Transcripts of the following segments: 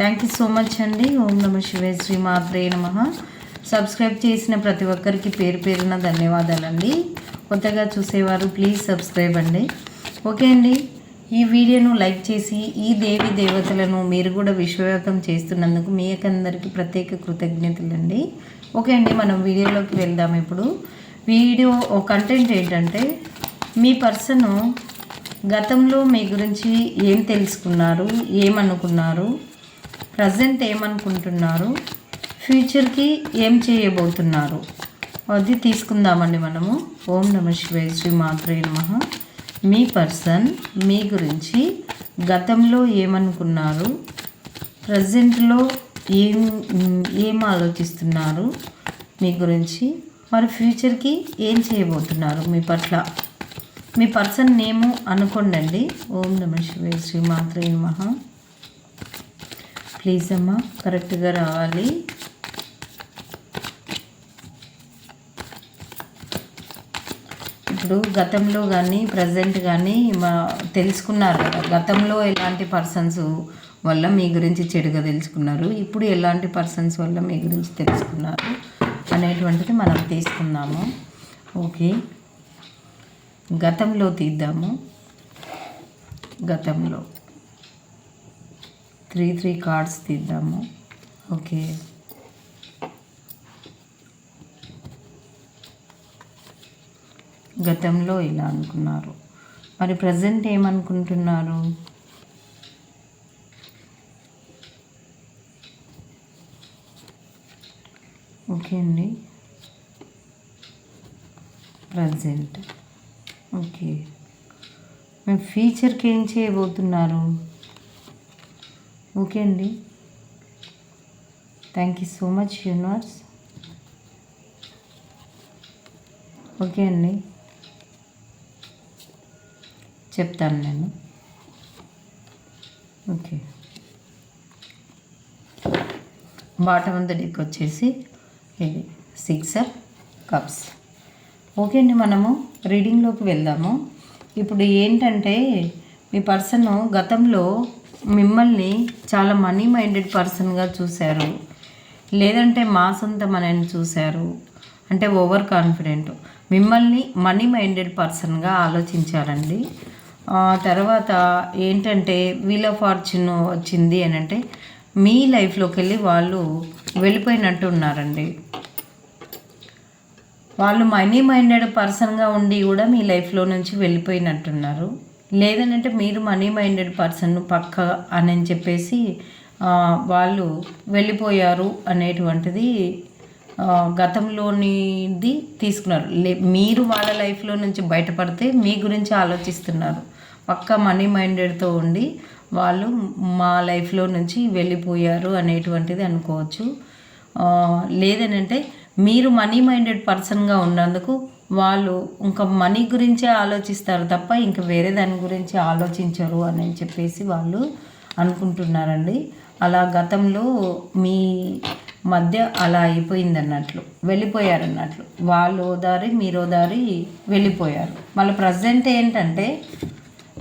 Thank you so much అండి. ఓం నమ శివే శ్రీ మాత్రే నమ. సబ్స్క్రైబ్ చేసిన ప్రతి ఒక్కరికి పేరు పేరున ధన్యవాదాలండి. కొత్తగా చూసేవారు ప్లీజ్ సబ్స్క్రైబ్ అండి. ఓకే అండి. ఈ వీడియోను లైక్ చేసి ఈ దేవి దేవతలను మీరు కూడా విశ్వవ్యాప్తం చేస్తున్నందుకు మీ అందరికీ ప్రత్యేక కృతజ్ఞతలండి. ఓకే అండి. మనం వీడియోలోకి వెళ్దాం ఇప్పుడు. వీడియో కంటెంట్ ఏంటంటే మీ పర్సను గతంలో మీ గురించి ఏం తెలుసుకున్నారు? ఏమనుకున్నారు? ప్రజెంట్ ఏమనుకుంటున్నారు? ఫ్యూచర్కి ఏం చేయబోతున్నారు? అది తీసుకుందామండి మనము. ఓం నమ శివాయ శ్రీ మాత్రే నమ. మీ పర్సన్ మీ గురించి గతంలో ఏమనుకున్నారు? ప్రజెంట్లో ఏం ఏం ఆలోచిస్తున్నారు? మీ గురించి. మరి ఫ్యూచర్కి ఏం చేయబోతున్నారు మీ పట్ల? మీ పర్సన్ నేము అనుకోండి ఓం నమ శివాయ శ్రీ మాత్రే నమ. ప్లీజ్ అమ్మా కరెక్ట్గా రావాలి. ఇప్పుడు గతంలో కానీ ప్రజెంట్ కానీ మా తెలుసుకున్నారు కదా గతంలో ఎలాంటి పర్సన్స్ వల్ల మీ గురించి చెడుగా తెలుసుకున్నారు ఇప్పుడు ఎలాంటి పర్సన్స్ వల్ల మీ గురించి తెలుసుకున్నారు అనేటువంటిది మనం తీసుకుందాము. ఓకే. గతంలో తీద్దాము. గతంలో. త్రీ త్రీ కార్డ్స్ తీద్దాము. ఓకే. గతంలో ఇలా అనుకున్నారు. మరి ప్రజెంట్ ఏమనుకుంటున్నారు? ఓకే అండి. ప్రజెంట్. ఓకే. మేము ఫ్యూచర్కి ఏం చేయబోతున్నారు? ఓకే అండి. Thank you so much universe okay అండి. చెప్తాను నేను. ఓకే. బాటమ్ అంత డిక్ వచ్చేసి ఇది సిక్స్ కప్స్. ఓకే అండి మనము రీడింగ్లోకి వెళ్దాము. ఇప్పుడు ఏంటంటే మీ పర్సన్ గతంలో మిమ్మల్ని చాలా మనీ మైండెడ్ పర్సన్గా చూశారు. లేదంటే మా సొంత చూశారు. అంటే ఓవర్ కాన్ఫిడెంట్. మిమ్మల్ని మనీ మైండెడ్ పర్సన్గా ఆలోచించారండి తర్వాత ఏంటంటే వీల్ ఆఫ్ ఫార్చ్యూన్ వచ్చింది అని అంటే మీ లైఫ్లోకి వెళ్ళి వాళ్ళు వెళ్ళిపోయినట్టు ఉన్నారండి. వాళ్ళు మనీ మైండెడ్ పర్సన్గా ఉండి కూడా మీ లైఫ్లో నుంచి వెళ్ళిపోయినట్టున్నారు. లేదనంటే మీరు మనీ మైండెడ్ పర్సన్ పక్క అని చెప్పేసి వాళ్ళు వెళ్ళిపోయారు అనేటువంటిది గతంలోనిది తీసుకున్నారు. లే మీరు వాళ్ళ లైఫ్లో నుంచి బయటపడితే మీ గురించి ఆలోచిస్తున్నారు. పక్క మనీ మైండెడ్తో ఉండి వాళ్ళు మా లైఫ్లో నుంచి వెళ్ళిపోయారు అనేటువంటిది అనుకోవచ్చు. లేదనంటే మీరు మనీ మైండెడ్ పర్సన్గా ఉన్నందుకు వాళ్ళు ఇంకా మనీ గురించే ఆలోచిస్తారు తప్ప ఇంకా వేరే దాని గురించి ఆలోచించరు అని చెప్పేసి వాళ్ళు అనుకుంటున్నారండి. అలా గతంలో మీ మధ్య అలా అయిపోయింది అన్నట్లు వెళ్ళిపోయారు అన్నట్లు వాళ్ళు దారి మీరు దారి వెళ్ళిపోయారు. మళ్ళీ ప్రజెంట్ ఏంటంటే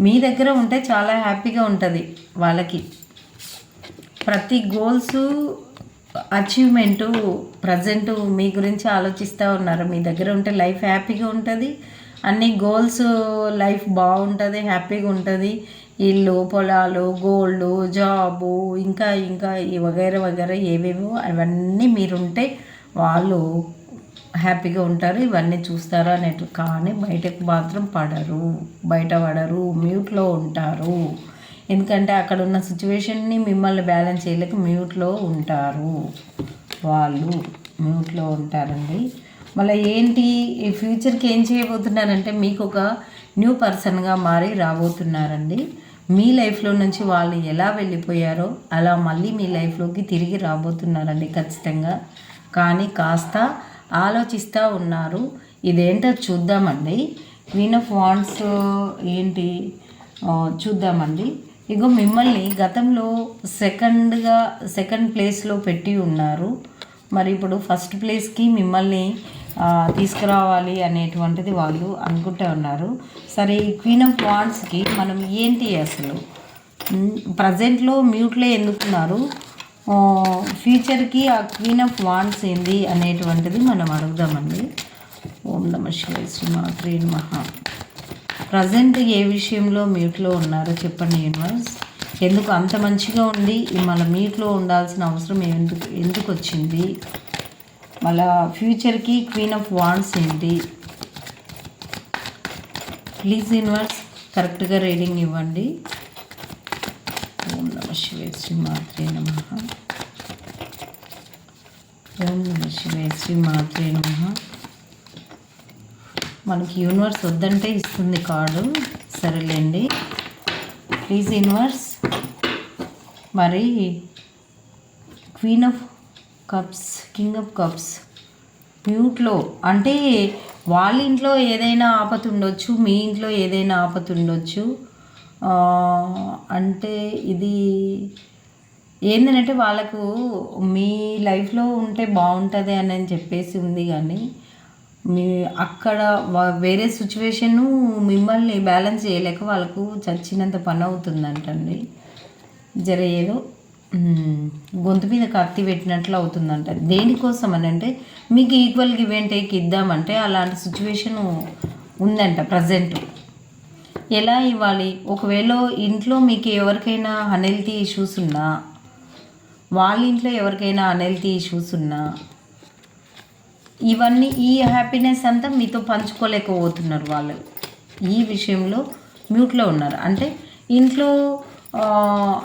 మీ దగ్గర ఉంటే చాలా హ్యాపీగా ఉంటుంది వాళ్ళకి. ప్రతి గోల్స్ అచీవ్మెంటు ప్రజెంట్ మీ గురించి ఆలోచిస్తూ ఉన్నారు. మీ దగ్గర ఉంటే లైఫ్ హ్యాపీగా ఉంటుంది. అన్ని గోల్స్ లైఫ్ బాగుంటుంది హ్యాపీగా ఉంటుంది. ఇల్లు పొలాలు గోల్డ్ జాబు ఇంకా ఇంకా ఈ వగైరా వగైరా ఏవేవో అవన్నీ మీరుంటే వాళ్ళు హ్యాపీగా ఉంటారు. ఇవన్నీ చూస్తారు అనేట్టు. కానీ బయటకు మాత్రం పడరు. బయట పడరు. మ్యూట్లో ఉంటారు. ఎందుకంటే అక్కడ ఉన్న సిచ్యువేషన్ని మిమ్మల్ని బ్యాలెన్స్ చేయలేక మ్యూట్లో ఉంటారు. వాళ్ళు మ్యూట్లో ఉంటారండి. మళ్ళీ ఏంటి ఈ ఫ్యూచర్కి ఏం చేయబోతున్నారంటే మీకు ఒక న్యూ పర్సన్గా మారి రాబోతున్నారండి. మీ లైఫ్లో నుంచి వాళ్ళు ఎలా వెళ్ళిపోయారో అలా మళ్ళీ మీ లైఫ్లోకి తిరిగి రాబోతున్నారండి ఖచ్చితంగా. కానీ కాస్త ఆలోచిస్తూ ఉన్నారు. ఇదేంటో చూద్దామండి. క్వీన్ ఆఫ్ వాండ్స్ ఏంటి? చూద్దామండి. ఇగో మిమ్మల్ని గతంలో సెకండ్గా సెకండ్ ప్లేస్లో పెట్టి ఉన్నారు. మరి ఇప్పుడు ఫస్ట్ ప్లేస్కి మిమ్మల్ని తీసుకురావాలి అనేటువంటిది వాళ్ళు అనుకుంటూ ఉన్నారు. సరే ఈ క్వీన్ ఆఫ్ వాండ్స్కి మనం ఏంటి అసలు? ప్రజెంట్లో మ్యూట్లో ఎందుకున్నారు? ఫ్యూచర్కి ఆ క్వీన్ ఆఫ్ వాండ్స్ ఏంది అనేటువంటిది మనం అడుగుదామండి. ఓం నమ శివాయ శ్రీమాత్రే మహా ప్రజెంట్ ఏ విషయంలో మ్యూట్లో ఉన్నారో చెప్పండి యూనివర్స్. ఎందుకు అంత మంచిగా ఉండి మళ్ళీ మీట్లో ఉండాల్సిన అవసరం ఎందుకు ఎందుకు వచ్చింది? మళ్ళా ఫ్యూచర్కి క్వీన్ ఆఫ్ వాన్స్ ఏంటి? ప్లీజ్ యూనివర్స్ కరెక్ట్గా రీడింగ్ ఇవ్వండి. ఓం నమ శివే శ్రీ మాత్రే నమ. ఓం నమ శివే శ్రీ మాత్రే నమ. మనకి యూనివర్స్ వద్దంటే ఇస్తుంది కార్డు సరేలేండి. ప్లీజ్ యూనివర్స్ మరి queen of cups king of cups మ్యూట్లో అంటే వాళ్ళ ఇంట్లో ఏదైనా ఆపత్ ఉండొచ్చు మీ ఇంట్లో ఏదైనా ఆపత్ ఉండొచ్చు. అంటే ఇది ఏంటంటే వాళ్ళకు మీ లైఫ్లో ఉంటే బాగుంటుంది అని అని చెప్పేసి ఉంది కానీ మీ అక్కడ వేరే సిచ్యువేషన్ మిమ్మల్ని బ్యాలెన్స్ చేయలేక వాళ్ళకు చచ్చినంత పని అవుతుందంటండి. జర ఏదో గొంతు మీద కత్తి పెట్టినట్లు అవుతుందంట. దేనికోసం అని అంటే మీకు ఈక్వల్ గివ్ అండ్ టేక్ ఇద్దామంటే అలాంటి సిచ్యువేషన్ ఉందంట ప్రజెంట్ ఎలా ఇవ్వాలి? ఒకవేళ ఇంట్లో మీకు ఎవరికైనా అన్హెల్తీ ఇష్యూస్ ఉన్నా వాళ్ళ ఇంట్లో ఎవరికైనా అన్హెల్తీ ఇష్యూస్ ఉన్నా ఇవన్నీ ఈ హ్యాపీనెస్ అంతా మీతో పంచుకోలేకపోతున్నారు వాళ్ళు. ఈ విషయంలో మ్యూట్లో ఉన్నారు. అంటే ఇంట్లో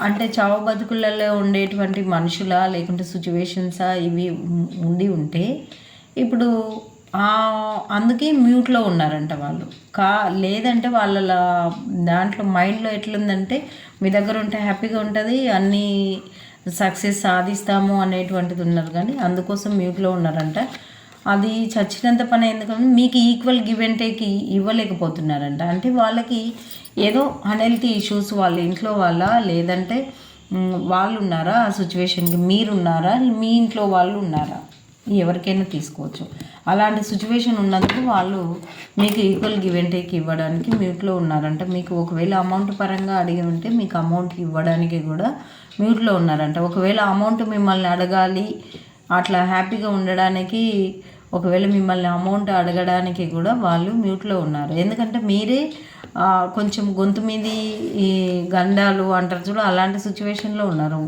అంటే చావు బతుకులలో ఉండేటువంటి మనుషులా లేకుంటే సిచ్యువేషన్సా ఇవి ఉండి ఉంటే ఇప్పుడు అందుకే మ్యూట్లో ఉన్నారంట వాళ్ళు. కా లేదంటే వాళ్ళ దాంట్లో మైండ్లో ఎట్లుందంటే మీ దగ్గర ఉంటే హ్యాపీగా ఉంటుంది అన్నీ సక్సెస్ సాధిస్తాము అనేటువంటిది ఉన్నారు. కానీ అందుకోసం మ్యూట్లో ఉన్నారంట. అది చచ్చినంత పని ఎందుకంటే మీకు ఈక్వల్ గివ్ అండ్ టేక్ ఇవ్వలేకపోతున్నారంట. అంటే వాళ్ళకి ఏదో అన్హెల్తీ ఇష్యూస్ వాళ్ళ ఇంట్లో వాళ్ళ లేదంటే వాళ్ళు ఉన్నారా ఆ సిచ్యువేషన్కి మీరు ఉన్నారా మీ ఇంట్లో వాళ్ళు ఉన్నారా? ఎవరికైనా తీసుకోవచ్చు. అలాంటి సిచ్యువేషన్ ఉన్నందుకు వాళ్ళు మీకు ఈక్వల్ గివ్ అండ్ టేక్ ఇవ్వడానికి మ్యూట్లో ఉన్నారంట. మీకు ఒకవేళ అమౌంట్ పరంగా అడిగి ఉంటే మీకు అమౌంట్ ఇవ్వడానికి కూడా మ్యూట్లో ఉన్నారంట. ఒకవేళ అమౌంట్ మిమ్మల్ని అడగాలి అట్లా హ్యాపీగా ఉండడానికి ఒకవేళ మిమ్మల్ని అమౌంట్ అడగడానికి కూడా వాళ్ళు మ్యూట్లో ఉన్నారు. ఎందుకంటే మీరే కొంచెం గొంతు మీది ఈ గండాలు అంటారు చూడ అలాంటి సిచ్యువేషన్లో ఉన్నారు.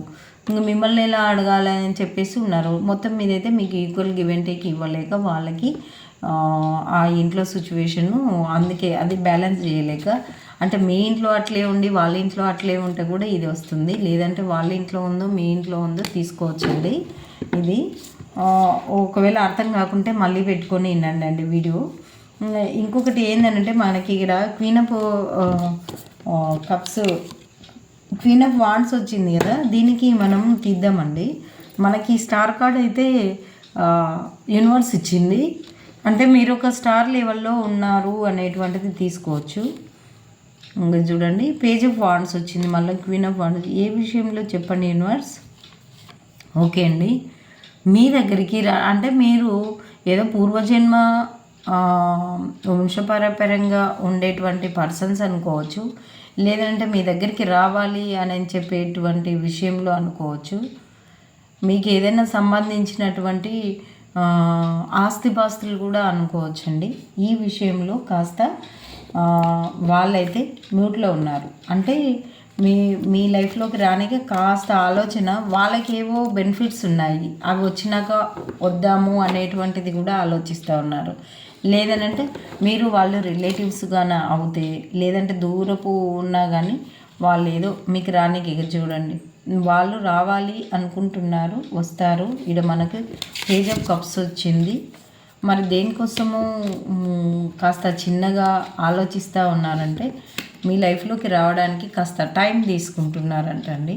ఇంక మిమ్మల్ని ఎలా అడగాలి అని చెప్పేసి ఉన్నారు. మొత్తం మీదైతే మీకు ఈక్వల్ గివ్ అండ్ టేక్ ఇవ్వలేక వాళ్ళకి ఆ, ఆ ఇంట్లో సిచ్యువేషను అందుకే అది బ్యాలెన్స్ చేయలేక అంటే మీ ఇంట్లో అట్లే ఉండి వాళ్ళ ఇంట్లో అట్లే ఉంటే కూడా ఇది వస్తుంది. లేదంటే వాళ్ళ ఇంట్లో ఉందో మీ ఇంట్లో ఉందో తీసుకోవచ్చండి. ఇది. ఒకవేళ అర్థం కాకుంటే మళ్ళీ పెట్టుకొని వినండి అండి వీడియో. ఇంకొకటి ఏంటంటే మనకి ఇక్కడ queen of cups queen of wands వచ్చింది కదా దీనికి మనం తీద్దామండి. మనకి స్టార్ కార్డ్ అయితే యూనివర్స్ ఇచ్చింది. అంటే మీరు ఒక స్టార్ లెవెల్లో ఉన్నారు అనేటువంటిది తీసుకోవచ్చు. ఇంకా చూడండి పేజ్ ఆఫ్ వాండ్స్ వచ్చింది. మళ్ళీ క్వీన్ ఆఫ్ వాండ్స్ ఏ విషయంలో చెప్పండి యూనివర్స్ ఓకే అండి. మీ దగ్గరికి రా అంటే మీరు ఏదో పూర్వజన్మ వంశపరపరంగా ఉండేటువంటి పర్సన్స్ అనుకోవచ్చు. లేదంటే మీ దగ్గరికి రావాలి అని చెప్పేటువంటి విషయంలో అనుకోవచ్చు. మీకు ఏదైనా సంబంధించినటువంటి ఆస్తిపాస్తులు కూడా అనుకోవచ్చండి. ఈ విషయంలో కాస్త వాళ్ళైతే మ్యూట్లో ఉన్నారు. అంటే మీ మీ లైఫ్లోకి రానికి కాస్త ఆలోచన వాళ్ళకి ఏవో బెనిఫిట్స్ ఉన్నాయి. అవి వచ్చినాక వద్దాము అనేటువంటిది కూడా ఆలోచిస్తూ ఉన్నారు. లేదనంటే మీరు వాళ్ళు రిలేటివ్స్గానే అవుతే లేదంటే దూరపు ఉన్నా కానీ వాళ్ళు ఏదో మీకు రానికి ఎగ చూడండి. వాళ్ళు రావాలి అనుకుంటున్నారు వస్తారు. ఇక్కడ మనకు పేజ్ ఆఫ్ కప్స్ వచ్చింది. మరి దేనికోసము కాస్త చిన్నగా ఆలోచిస్తూ ఉన్నారంటే మీ లైఫ్లోకి రావడానికి కాస్త టైం తీసుకుంటున్నారంటండి.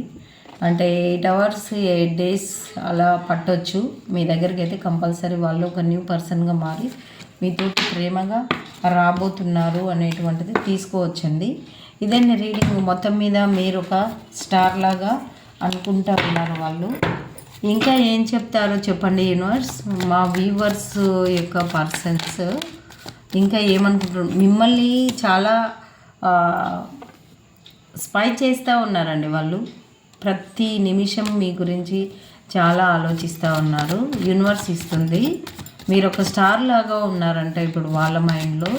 అంటే ఎయిట్ అవర్స్ ఎయిట్ డేస్ అలా పట్టొచ్చు. మీ దగ్గరికి అయితే కంపల్సరీ వాళ్ళు ఒక న్యూ పర్సన్గా మారి మీతో ప్రేమగా రాబోతున్నారు అనేటువంటిది తీసుకోవచ్చండి. ఇదండి రీడింగ్. మొత్తం మీద మీరు ఒక స్టార్ లాగా అనుకుంటా ఉన్నారు వాళ్ళు. ఇంకా ఏం చెప్తారో చెప్పండి యూనివర్స్. మా వ్యూవర్స్ యొక్క పర్సన్స్. ఇంకా ఏమనుకుంటున్నారు? మిమ్మల్ని చాలా స్పై చేస్తూ ఉన్నారండి వాళ్ళు. ప్రతి నిమిషం మీ గురించి చాలా ఆలోచిస్తూ ఉన్నారు. యూనివర్స్ ఇస్తుంది. మీరు ఒక స్టార్ లాగా ఉన్నారంట ఇప్పుడు వాళ్ళ మైండ్లో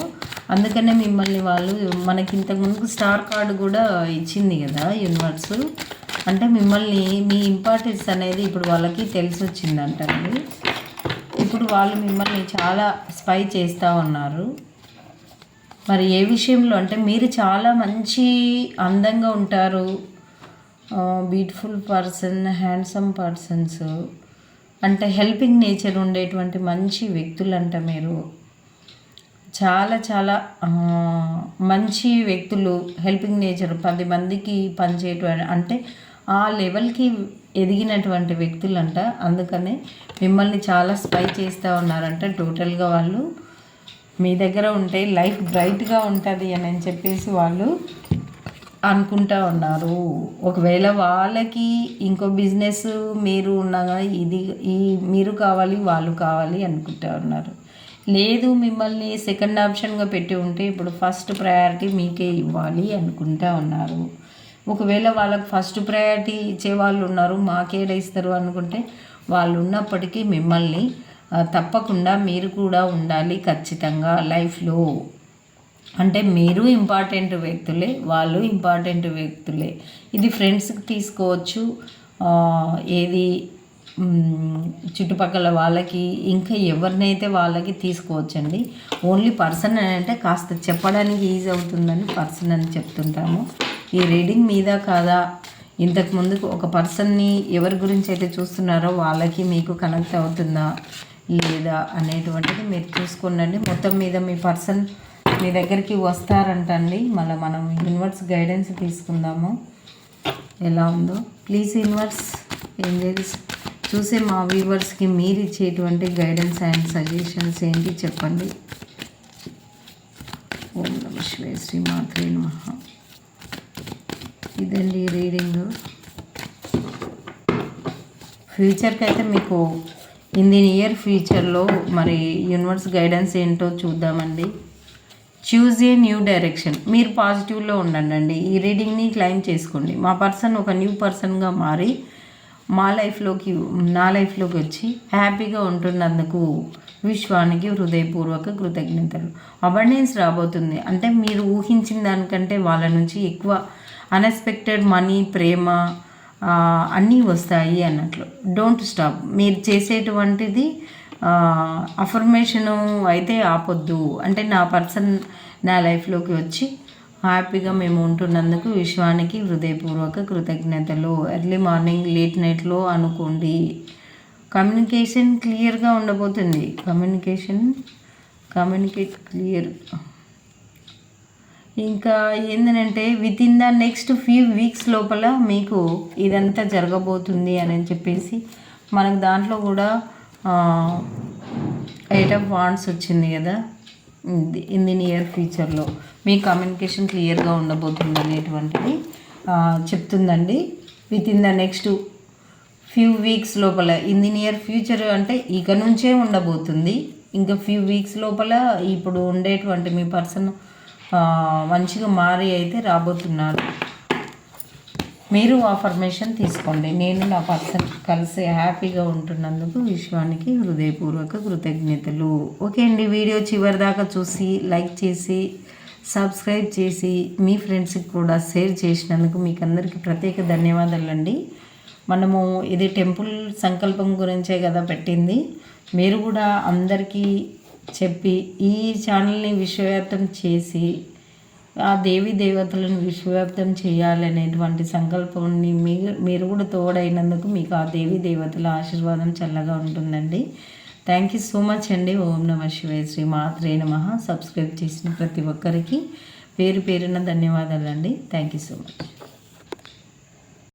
అందుకనే మిమ్మల్ని వాళ్ళు మనకి ఇంతకుముందు స్టార్ కార్డు కూడా ఇచ్చింది కదా యూనివర్స్ అంటే మిమ్మల్ని మీ ఇంపార్టెన్స్ అనేది ఇప్పుడు వాళ్ళకి తెలిసి వచ్చిందంటండి. ఇప్పుడు వాళ్ళు మిమ్మల్ని చాలా స్పై చేస్తూ ఉన్నారు. మరి ఏ విషయంలో అంటే మీరు చాలా మంచి అందంగా ఉంటారు. బ్యూటిఫుల్ పర్సన్ హ్యాండ్సమ్ పర్సన్స్ అంటే హెల్పింగ్ నేచర్ ఉండేటువంటి మంచి వ్యక్తులు అంట మీరు. చాలా చాలా మంచి వ్యక్తులు హెల్పింగ్ నేచర్ పది మందికి పనిచేయటువంటి అంటే ఆ లెవెల్కి ఎదిగినటువంటి వ్యక్తులంట. అందుకనే మిమ్మల్ని చాలా స్పై చేస్తూ ఉన్నారంట టోటల్గా వాళ్ళు. మీ దగ్గర ఉంటే లైఫ్ బ్రైట్గా ఉంటుంది అని చెప్పేసి వాళ్ళు అనుకుంటా ఉన్నారు. ఒకవేళ వాళ్ళకి ఇంకో బిజినెస్ మీరు ఉన్నగా ఇది ఈ మీరు కావాలి వాళ్ళు కావాలి అనుకుంటా ఉన్నారు. లేదు మిమ్మల్ని సెకండ్ ఆప్షన్గా పెట్టి ఉంటే ఇప్పుడు ఫస్ట్ ప్రయారిటీ మీకే ఇవ్వాలి అనుకుంటా ఉన్నారు. ఒకవేళ వాళ్ళకి ఫస్ట్ ప్రయారిటీ ఇచ్చే వాళ్ళు ఉన్నారు మాకేడ ఇస్తారు అనుకుంటే వాళ్ళు ఉన్నప్పటికీ మిమ్మల్ని తప్పకుండా మీరు కూడా ఉండాలి ఖచ్చితంగా లైఫ్లో. అంటే మీరు ఇంపార్టెంట్ వ్యక్తులే వాళ్ళు ఇంపార్టెంట్ వ్యక్తులే. ఇది ఫ్రెండ్స్కి తీసుకోవచ్చు. ఏది చుట్టుపక్కల వాళ్ళకి ఇంకా ఎవరినైతే వాళ్ళకి తీసుకోవచ్చండి. ఓన్లీ పర్సన్ అని అంటే కాస్త చెప్పడానికి ఈజీ అవుతుందని పర్సన్ అని చెప్తుంటాము. ఈ రీడింగ్ మీద కాదా? ఇంతకుముందు ఒక పర్సన్ని ఎవరి గురించి అయితే చూస్తున్నారో వాళ్ళకి మీకు కనెక్ట్ అవుతుందా? లేదా అనేటువంటిది మీరు చూసుకోండి మొత్తం మీద మీ పర్సన్ మీ దగ్గరికి వస్తారంటండి. మళ్ళీ మనం యూనివర్స్ గైడెన్స్ తీసుకుందాము. ఎలా ఉందో. ప్లీజ్ యూనివర్స్ ఏం చేసి చూసే మా వ్యూవర్స్కి మీరు ఇచ్చేటువంటి గైడెన్స్ అండ్ సజెషన్స్ ఏంటి చెప్పండి. ఓం నమ శివే శ్రీ మాత్రే నమ. ఇదండి రీడింగ్. ఫ్యూచర్కి అయితే మీకు ఇన్ ది నియర్ ఫ్యూచర్లో మరి యూనివర్స్ గైడెన్స్ ఏంటో చూద్దామండి. చూజ్ ఏ న్యూ డైరెక్షన్ మీరు పాజిటివ్లో ఉండండి ఈ రీడింగ్ని క్లైమ్ చేసుకోండి. మా పర్సన్ ఒక న్యూ పర్సన్గా మారి మా లైఫ్లోకి నా లైఫ్లోకి వచ్చి హ్యాపీగా ఉంటున్నందుకు విశ్వానికి హృదయపూర్వక కృతజ్ఞతలు. అబండెన్స్ రాబోతుంది. అంటే మీరు ఊహించిన దానికంటే వాళ్ళ నుంచి ఎక్కువ అన్ఎక్స్పెక్టెడ్ మనీ ప్రేమ అన్నీ వస్తాయి అన్నట్లు. డోంట్ స్టాప్ మీరు చేసేటువంటిది అఫర్మేషను అయితే ఆపొద్దు. అంటే నా పర్సన్ నా లైఫ్లోకి వచ్చి హ్యాపీగా మేము ఉంటున్నందుకు విశ్వానికి హృదయపూర్వక కృతజ్ఞతలు. ఎర్లీ మార్నింగ్ లేట్ నైట్లో అనుకోండి. కమ్యూనికేషన్ క్లియర్గా ఉండబోతుంది. కమ్యూనికేషన్ కమ్యూనికేట్ క్లియర్ ఇంకా ఏంటంటే within the next few weeks లోపల మీకు ఇదంతా జరగబోతుంది అని చెప్పేసి మనకు దాంట్లో కూడా ఎయిట్ ఆఫ్ వాండ్స్ వచ్చింది కదా ఇన్ ది నియర్ ఫ్యూచర్లో మీ కమ్యూనికేషన్ క్లియర్గా ఉండబోతుంది అనేటువంటిది చెప్తుందండి. Within the next few weeks లోపల ఇన్ ది నియర్ ఫ్యూచర్ అంటే ఇక నుంచే ఉండబోతుంది. ఇంకా ఫ్యూ వీక్స్ లోపల ఇప్పుడు ఉండేటువంటి మీ పర్సన్ మంచిగా మారి అయితే రాబోతున్నారు. మీరు ఆ ఫర్మేషన్ తీసుకోండి. నేను నా పర్సన్ కలిసి హ్యాపీగా ఉంటున్నందుకు విశ్వానికి హృదయపూర్వక కృతజ్ఞతలు. ఓకే అండి వీడియో చివరి దాకా చూసి లైక్ చేసి సబ్స్క్రైబ్ చేసి మీ ఫ్రెండ్స్కి కూడా షేర్ చేసినందుకు మీకు అందరికీ ప్రత్యేక ధన్యవాదాలు అండి మనము ఇది టెంపుల్ సంకల్పం గురించే కదా పెట్టింది. మీరు కూడా అందరికీ చెప్పి ఈ ఛానల్ని విశ్వవ్యాప్తం చేసి ఆ దేవి దేవతలను విశ్వవ్యాప్తం చేయాలనేటువంటి సంకల్పాన్ని మీరు మీరు కూడా తోడైనందుకు మీకు ఆ దేవి దేవతల ఆశీర్వాదం చల్లగా ఉంటుందండి. థ్యాంక్ యూ సో మచ్ అండి. ఓం నమ శివే శ్రీ మాత్రే నమ. సబ్స్క్రైబ్ చేసిన ప్రతి ఒక్కరికి పేరు పేరున ధన్యవాదాలండి. Thank you so much